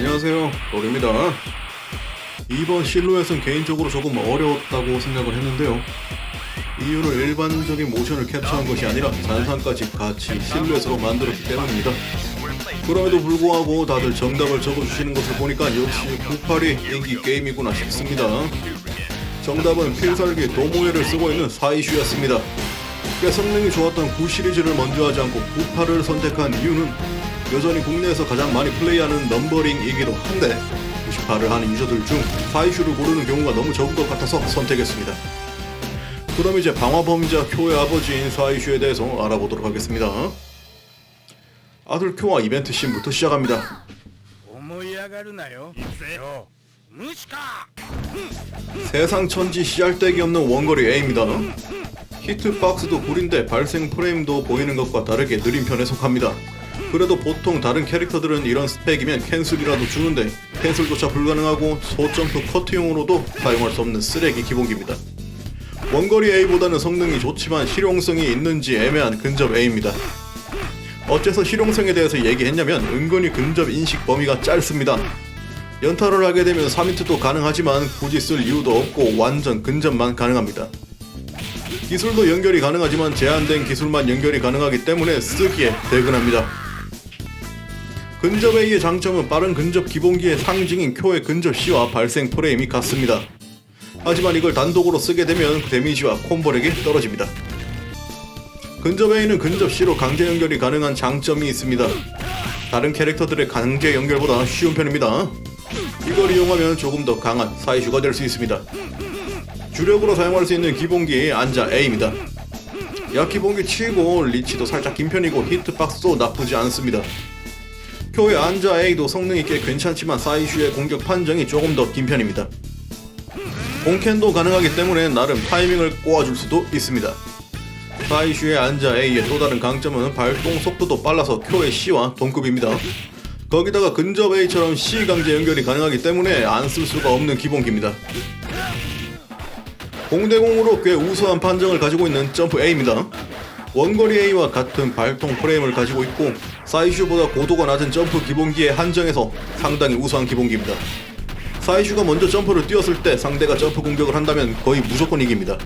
안녕하세요. 롤입니다. 이번 실루엣은 개인적으로 조금 어려웠다고 생각을 했는데요. 이유는 일반적인 모션을 캡처한 것이 아니라 잔상까지 같이 실루엣으로 만들었기 때문입니다. 그럼에도 불구하고 다들 정답을 적어주시는 것을 보니까 역시 98이 인기 게임이구나 싶습니다. 정답은 필살기 도모에를 쓰고 있는 사이슈였습니다. 꽤 성능이 좋았던 9 시리즈를 먼저 하지 않고 98을 선택한 이유는 여전히 국내에서 가장 많이 플레이하는 넘버링이기도 한데 98을 하는 유저들 중 파이슈를 고르는 경우가 너무 적은 것 같아서 선택했습니다. 그럼 이제 방화범자 쿄의 아버지인 사이슈에 대해서 알아보도록 하겠습니다. 아들 쿄와 이벤트 씬부터 시작합니다. 세상 천지 시잘데기 없는 원거리 A입니다. 히트박스도 구린데 발생 프레임도 보이는 것과 다르게 느린 편에 속합니다. 그래도 보통 다른 캐릭터들은 이런 스펙이면 캔슬이라도 주는데 캔슬조차 불가능하고 소점프 커트용으로도 사용할 수 없는 쓰레기 기본기입니다. 원거리 A보다는 성능이 좋지만 실용성이 있는지 애매한 근접 A입니다. 어째서 실용성에 대해서 얘기했냐면 은근히 근접 인식 범위가 짧습니다. 연타를 하게 되면 3인트도 가능하지만 굳이 쓸 이유도 없고 완전 근접만 가능합니다. 기술도 연결이 가능하지만 제한된 기술만 연결이 가능하기 때문에 쓰기에 대근합니다. 근접 A의 장점은 빠른 근접 기본기의 상징인 쿄의 근접 C와 발생 프레임이 같습니다. 하지만 이걸 단독으로 쓰게 되면 데미지와 콤보력이 떨어집니다. 근접 A는 근접 C로 강제 연결이 가능한 장점이 있습니다. 다른 캐릭터들의 강제 연결보다 쉬운 편입니다. 이걸 이용하면 조금 더 강한 사이슈가 될 수 있습니다. 주력으로 사용할 수 있는 기본기 안자 A입니다. 약 기본기 치고 리치도 살짝 긴 편이고 히트박스도 나쁘지 않습니다. 쿄의 안자 A도 성능이 꽤 괜찮지만 사이슈의 공격 판정이 조금 더 긴 편입니다. 공캔도 가능하기 때문에 나름 타이밍을 꼬아줄 수도 있습니다. 사이슈의 안자 A의 또 다른 강점은 발동 속도도 빨라서 쿄의 C와 동급입니다. 거기다가 근접 A처럼 C 강제 연결이 가능하기 때문에 안 쓸 수가 없는 기본기입니다. 공대공으로 꽤 우수한 판정을 가지고 있는 점프 A입니다. 원거리 A와 같은 발동 프레임을 가지고 있고 사이슈보다 고도가 낮은 점프 기본기에 한정해서 상당히 우수한 기본기입니다. 사이슈가 먼저 점프를 뛰었을 때 상대가 점프 공격을 한다면 거의 무조건 이깁니다.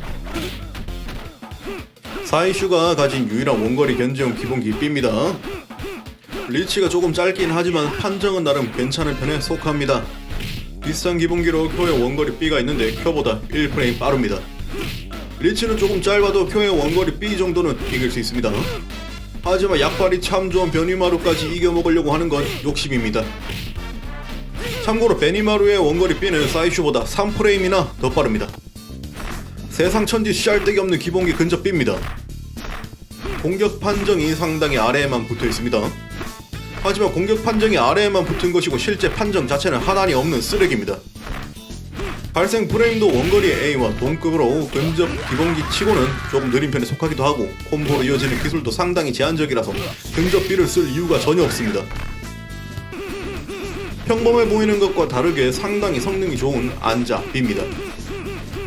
사이슈가 가진 유일한 원거리 견제용 기본기 B입니다. 리치가 조금 짧긴 하지만 판정은 나름 괜찮은 편에 속합니다. 비슷한 기본기로 쿄의 원거리 B가 있는데 쿄보다 1프레임 빠릅니다. 리치는 조금 짧아도 쿄의 원거리 B 정도는 이길 수 있습니다. 하지만 약발이 참 좋은 베니마루까지 이겨먹으려고 하는 건 욕심입니다. 참고로 베니마루의 원거리 B는 사이슈보다 3프레임이나 더 빠릅니다. 세상 천지 씨알데기 없는 기본기 근접 B입니다. 공격 판정이 상당히 아래에만 붙어 있습니다. 하지만 공격 판정이 아래에만 붙은 것이고 실제 판정 자체는 하단이 없는 쓰레기입니다. 발생 프레임도 원거리 A와 동급으로 근접 기본기 치고는 조금 느린 편에 속하기도 하고 콤보로 이어지는 기술도 상당히 제한적이라서 근접 B를 쓸 이유가 전혀 없습니다. 평범해 보이는 것과 다르게 상당히 성능이 좋은 안자 B입니다.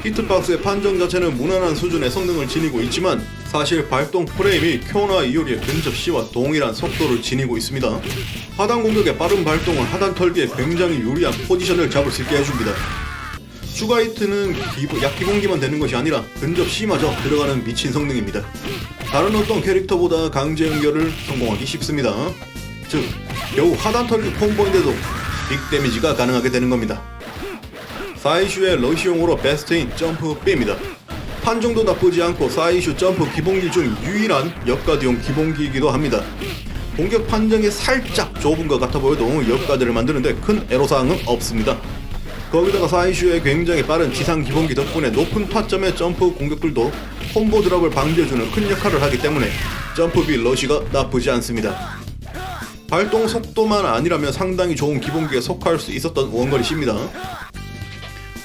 히트박스의 판정 자체는 무난한 수준의 성능을 지니고 있지만 사실 발동 프레임이 쿄나 이오리의 근접 C와 동일한 속도를 지니고 있습니다. 하단 공격의 빠른 발동은 하단 털기에 굉장히 유리한 포지션을 잡을 수 있게 해줍니다. 추가 히트는 기본, 약 기본기만 되는 것이 아니라 근접 C마저 들어가는 미친 성능입니다. 다른 어떤 캐릭터보다 강제 연결을 성공하기 쉽습니다. 즉, 겨우 하단 털기 콤보인데도 빅 데미지가 가능하게 되는 겁니다. 사이슈의 러시용으로 베스트인 점프 B입니다. 판정도 나쁘지 않고 사이슈 점프 기본기 중 유일한 역가드용 기본기이기도 합니다. 공격 판정이 살짝 좁은 것 같아 보여도 역가드를 만드는데 큰 애로사항은 없습니다. 거기다가 사이슈의 굉장히 빠른 지상 기본기 덕분에 높은 타점의 점프 공격들도 콤보 드랍을 방지해주는 큰 역할을 하기 때문에 점프 B 러시가 나쁘지 않습니다. 발동 속도만 아니라면 상당히 좋은 기본기에 속할 수 있었던 원거리 C입니다.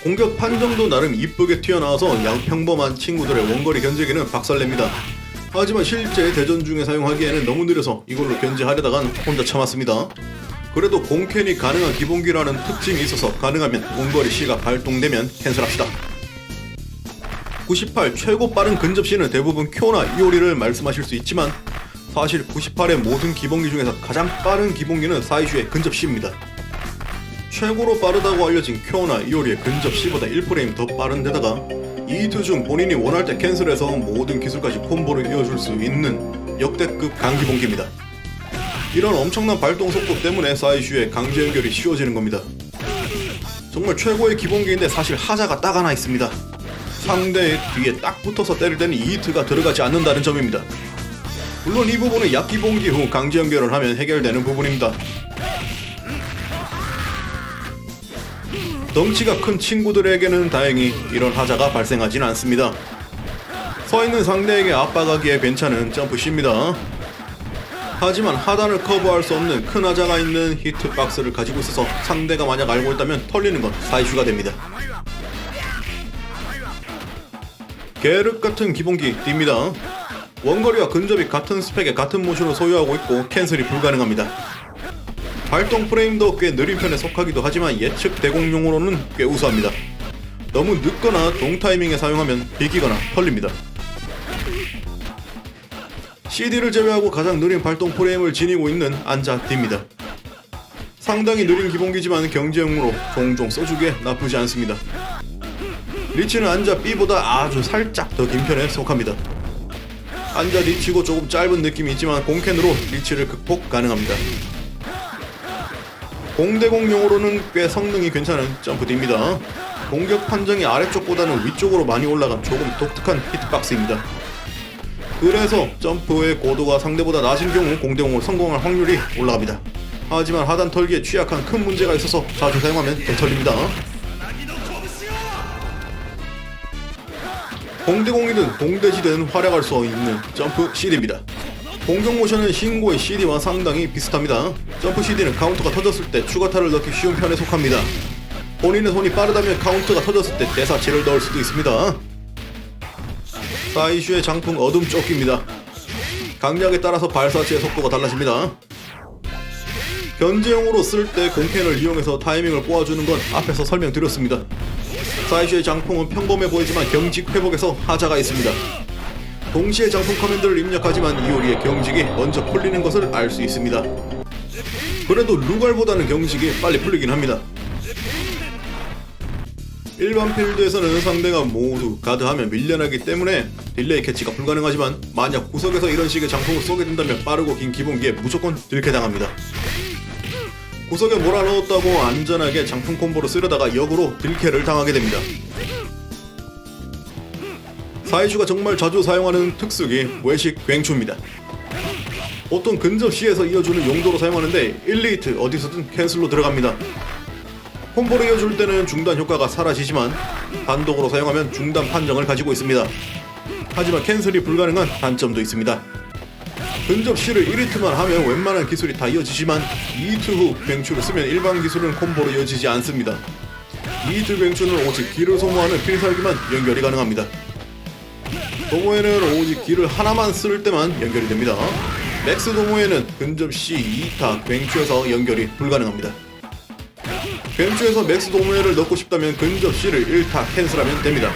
공격 판정도 나름 이쁘게 튀어나와서 양평범한 친구들의 원거리 견제기는 박살냅니다. 하지만 실제 대전 중에 사용하기에는 너무 느려서 이걸로 견제하려다간 혼자 참았습니다. 그래도 공캔이 가능한 기본기라는 특징이 있어서 가능하면 원거리 C가 발동되면 캔슬합시다. 98 최고 빠른 근접 C는 대부분 쿄나 이오리를 말씀하실 수 있지만 사실 98의 모든 기본기 중에서 가장 빠른 기본기는 사이슈의 근접 C입니다. 최고로 빠르다고 알려진 쿄나 이오리의 근접 C보다 1프레임 더 빠른 데다가 이투중 본인이 원할 때 캔슬해서 모든 기술까지 콤보를 이어줄 수 있는 역대급 강기본기입니다. 이런 엄청난 발동 속도 때문에 사이슈의 강제 연결이 쉬워지는 겁니다. 정말 최고의 기본기인데 사실 하자가 딱 하나 있습니다. 상대의 뒤에 딱 붙어서 때릴 때는 이히트가 들어가지 않는다는 점입니다. 물론 이 부분은 약기본기 후 강제 연결을 하면 해결되는 부분입니다. 덩치가 큰 친구들에게는 다행히 이런 하자가 발생하진 않습니다. 서 있는 상대에게 압박하기에 괜찮은 점프 C입니다. 하지만 하단을 커버할 수 없는 큰 하자가 있는 히트박스를 가지고 있어서 상대가 만약 알고 있다면 털리는 건 사이슈가 됩니다. 게르 같은 기본기 D입니다. 원거리와 근접이 같은 스펙에 같은 모션을 소유하고 있고 캔슬이 불가능합니다. 발동 프레임도 꽤 느린 편에 속하기도 하지만 예측 대공용으로는 꽤 우수합니다. 너무 늦거나 동 타이밍에 사용하면 비기거나 털립니다. CD를 제외하고 가장 느린 발동 프레임을 지니고 있는 안자 D입니다. 상당히 느린 기본기지만 경제용으로 종종 써주기에 나쁘지 않습니다. 리치는 안자 B보다 아주 살짝 더 긴 편에 속합니다. 안자 리치고 조금 짧은 느낌이 있지만 공캔으로 리치를 극복 가능합니다. 공대공용으로는 꽤 성능이 괜찮은 점프D입니다. 공격 판정이 아래쪽보다는 위쪽으로 많이 올라간 조금 독특한 히트박스입니다. 그래서 점프의 고도가 상대보다 낮은 경우 공대공을 성공할 확률이 올라갑니다. 하지만 하단 털기에 취약한 큰 문제가 있어서 자주 사용하면 개털립니다. 공대공이든 동대지든 활약할 수 있는 점프 CD입니다. 공격 모션은 신고의 CD와 상당히 비슷합니다. 점프 CD는 카운터가 터졌을 때 추가타를 넣기 쉬운 편에 속합니다. 본인의 손이 빠르다면 카운터가 터졌을 때 대사치를 넣을 수도 있습니다. 사이슈의 장풍 어둠 조끼입니다. 강약에 따라서 발사체의 속도가 달라집니다. 견제용으로 쓸 때 공캔을 이용해서 타이밍을 꼬아주는 건 앞에서 설명드렸습니다. 사이슈의 장풍은 평범해 보이지만 경직 회복에서 하자가 있습니다. 동시에 장풍 커맨드를 입력하지만 이오리의 경직이 먼저 풀리는 것을 알 수 있습니다. 그래도 루갈보다는 경직이 빨리 풀리긴 합니다. 일반 필드에서는 상대가 모두 가드하면 밀려나기 때문에 딜레이 캐치가 불가능하지만 만약 구석에서 이런 식의 장풍을 쏘게 된다면 빠르고 긴 기본기에 무조건 들켜당합니다. 구석에 몰아넣었다고 안전하게 장풍 콤보를 쓰려다가 역으로 딜캐를 당하게 됩니다. 사이슈가 정말 자주 사용하는 특수기 외식 굉추입니다. 보통 근접 시에서 이어주는 용도로 사용하는데 1, 2트 어디서든 캔슬로 들어갑니다. 콤보를 이어줄 때는 중단 효과가 사라지지만 단독으로 사용하면 중단 판정을 가지고 있습니다. 하지만 캔슬이 불가능한 단점도 있습니다. 근접 C를 1히트만 하면 웬만한 기술이 다 이어지지만 2히트 후 뱅추를 쓰면 일반 기술은 콤보로 이어지지 않습니다. 2히트 뱅추는 오직 기를 소모하는 필살기만 연결이 가능합니다. 도모에는 오직 기를 하나만 쓸 때만 연결이 됩니다. 맥스 도모에는 근접 C 2타 뱅추에서 연결이 불가능합니다. 뱅추에서 맥스 도모에를 넣고 싶다면 근접 C를 1타 캔슬하면 됩니다.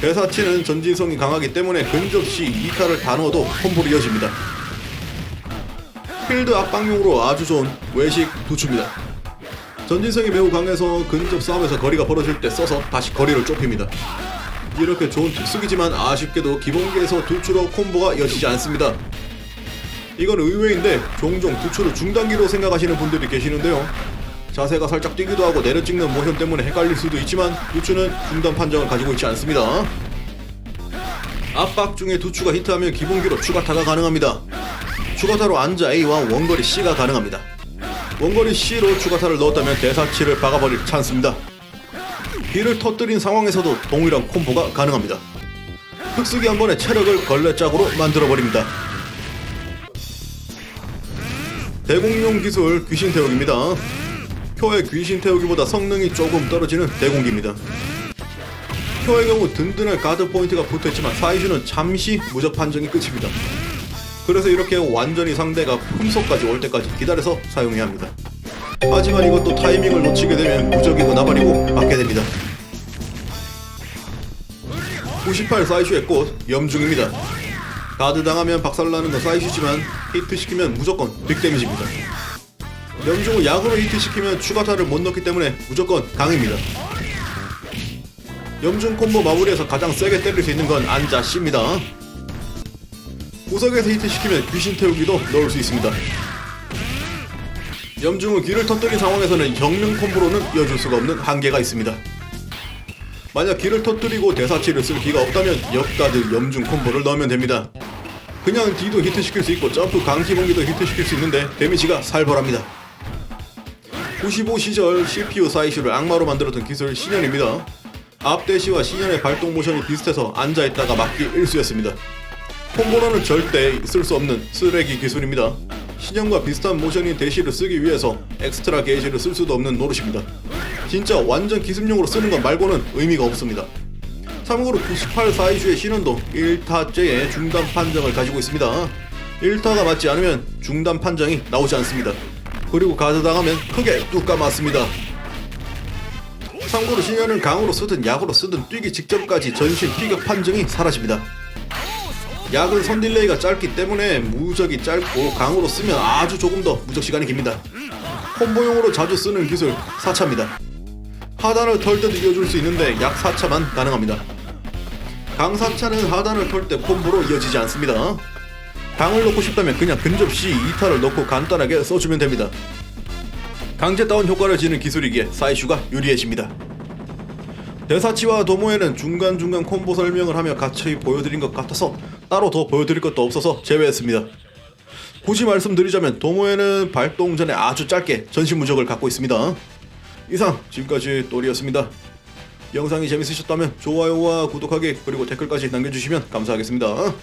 대사치는 전진성이 강하기 때문에 근접 C 2타를 다 넣어도 콤보로 이어집니다. 필드 압박용으로 아주 좋은 외식 두추입니다. 전진성이 매우 강해서 근접 싸움에서 거리가 벌어질 때 써서 다시 거리를 좁힙니다. 이렇게 좋은 특수기지만 아쉽게도 기본기에서 두추로 콤보가 이어지지 않습니다. 이건 의외인데 종종 두추를 중단기로 생각하시는 분들이 계시는데요. 자세가 살짝 뛰기도 하고 내려 찍는 모션 때문에 헷갈릴 수도 있지만 두추는 중단 판정을 가지고 있지 않습니다. 압박 중에 두추가 히트하면 기본기로 추가타가 가능합니다. 추가타로 안자 A와 원거리 C가 가능합니다. 원거리 C로 추가타를 넣었다면 대사치를 박아버릴 찬스입니다. 비를 터뜨린 상황에서도 동일한 콤보가 가능합니다. 흑수기 한 번에 체력을 걸레짝으로 만들어버립니다. 대공용 기술 귀신 태우기입니다. 쿄의 귀신 태우기보다 성능이 조금 떨어지는 대공기입니다. 쿄의 경우 든든한 가드 포인트가 붙어있지만 사이즈는 잠시 무적 판정이 끝입니다. 그래서 이렇게 완전히 상대가 품속까지 올 때까지 기다려서 사용해야 합니다. 하지만 이것도 타이밍을 놓치게 되면 무적이고 나발이고 맞게 됩니다. 98 사이슈의 꽃 염중입니다. 가드 당하면 박살나는 건 사이슈지만 히트 시키면 무조건 빅 데미지입니다. 명중을 약으로 히트시키면 추가타를 못 넣기 때문에 무조건 강입니다. 염중 콤보 마무리에서 가장 세게 때릴 수 있는 건 안자 C입니다. 구석에서 히트시키면 귀신 태우기도 넣을 수 있습니다. 염중은 귀를 터뜨린 상황에서는 정면 콤보로는 이어줄 수가 없는 한계가 있습니다. 만약 귀를 터뜨리고 대사치를 쓸 기가 없다면 역가드 염중 콤보를 넣으면 됩니다. 그냥 D도 히트시킬 수 있고 점프 강기 봉기도 히트시킬 수 있는데 데미지가 살벌합니다. 95 시절 CPU 사이슈를 악마로 만들었던 기술 신현입니다. 앞대시와 신현의 발동 모션이 비슷해서 앉아있다가 맞기 일수였습니다. 콤보로는 절대 쓸 수 없는 쓰레기 기술입니다. 신형과 비슷한 모션인 대시를 쓰기 위해서 엑스트라 게이지를 쓸 수도 없는 노릇입니다. 진짜 완전 기습용으로 쓰는 것 말고는 의미가 없습니다. 참고로 98 사이슈의 신현도 1타째의 중단 판정을 가지고 있습니다. 1타가 맞지 않으면 중단 판정이 나오지 않습니다. 그리고 가드당하면 크게 뚝 까맞습니다. 참고로 신현은 강으로 쓰든 약으로 쓰든 뛰기 직전까지 전신 피격 판정이 사라집니다. 약은 선 딜레이가 짧기 때문에 무적이 짧고 강으로 쓰면 아주 조금 더 무적 시간이 깁니다. 콤보용으로 자주 쓰는 기술 4차입니다. 하단을 털 때도 이어줄 수 있는데 약 4차만 가능합니다. 강 4차는 하단을 털 때 콤보로 이어지지 않습니다. 강을 넣고 싶다면 그냥 근접 C 2타를 넣고 간단하게 써주면 됩니다. 강제 다운 효과를 지는 기술이기에 사이슈가 유리해집니다. 대사치와 도모에는 중간중간 콤보 설명을 하며 같이 보여드린 것 같아서 따로 더 보여드릴 것도 없어서 제외했습니다. 굳이 말씀드리자면 도모에는 발동 전에 아주 짧게 전신 무적을 갖고 있습니다. 이상 지금까지 또리였습니다. 영상이 재밌으셨다면 좋아요와 구독하기 그리고 댓글까지 남겨주시면 감사하겠습니다.